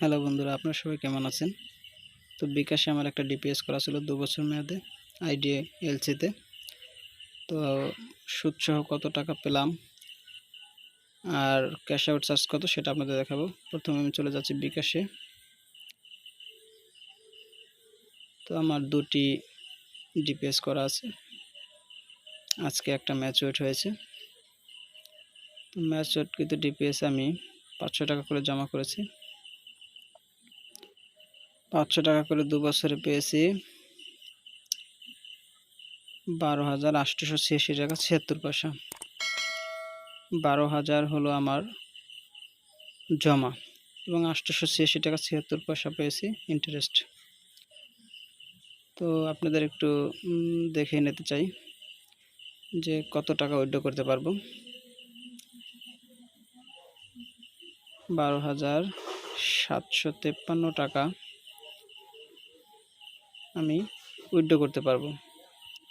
Hello বন্ধুরা, আপনারা সবাই কেমন আছেন? তো বিকাশে আমার একটা ডিপিএস করা ছিল দু বছর মেয়াদে আইডিএ এলসিতে তো। সুদসহ কত টাকা পেলাম আর ক্যাশ আউট চার্জ কত সেটা আপনাদের দেখাবো। প্রথমে আমি চলে যাচ্ছি বিকাশে। তো আমার দুটি ডিপিএস করা আছে। আজকে একটা ম্যাচুয়েট হয়েছে। তো ম্যাচুয়েট কিন্তু ডিপিএস আমি পাঁচশো টাকা করে জমা করেছি। পাঁচশো টাকা করে দু বছরে পেয়েছি। বারো হাজার আটশোশো ছিয়াশি টাকা, ছিয়াত্তর পয়সা। বারো হাজার হলো আমার জমা এবং আটশোশো ছিয়াশি টাকা, ছিয়াত্তর পয়সা পেয়েছি ইন্টারেস্ট তো আপনাদের একটু দেখে নিতে চাই যে কত টাকা উইড্রো করতে পারব। বারো হাজার সাতশো তেপ্পান্ন টাকা আমি উইথড্র করতে পারব।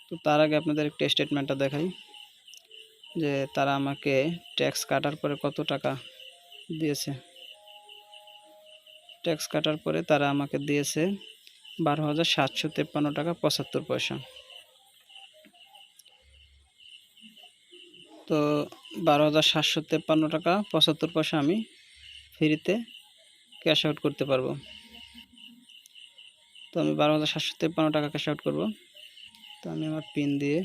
তো তার আগে আপনাদের একটা স্টেটমেন্টটা দেখাই যে তারা আমাকে ট্যাক্স কাটার পরে কত টাকা দিয়েছে। ট্যাক্স কাটার পরে তারা আমাকে দিয়েছে বারো হাজার সাতশো তেপ্পান্ন টাকা পঁচাত্তর পয়সা। তো বারো হাজার সাতশো তেপ্পান্ন টাকা পঁচাত্তর পয়সা আমি ফ্রিতে ক্যাশ আউট করতে পারব। তো আমি বারো হাজার সাতশো তেপ্পান্ন টাকা ক্যাশ আউট করব। তো আমি আমার পিন দিয়ে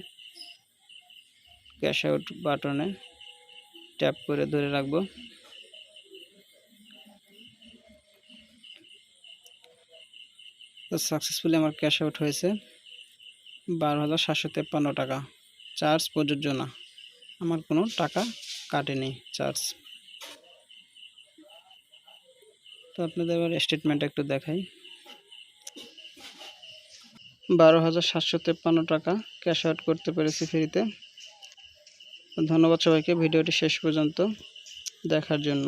ক্যাশ আউট বাটনে ট্যাপ করে ধরে রাখব। তো সাকসেসফুলি আমার ক্যাশ আউট হয়েছে বারো হাজার সাতশো তেপ্পান্ন টাকা। চার্জ প্রযোজ্য না। আমার কোনো টাকা কাটেনি চার্জ তো আপনাদের এবার স্টেটমেন্ট একটু দেখাই। বারো হাজার সাতশো তেপ্পান্ন টাকা ক্যাশ আউট করতে পেরেছি ফ্রিতে। ধন্যবাদ সবাইকে, ভিডিওটি শেষ পর্যন্ত দেখার জন্য।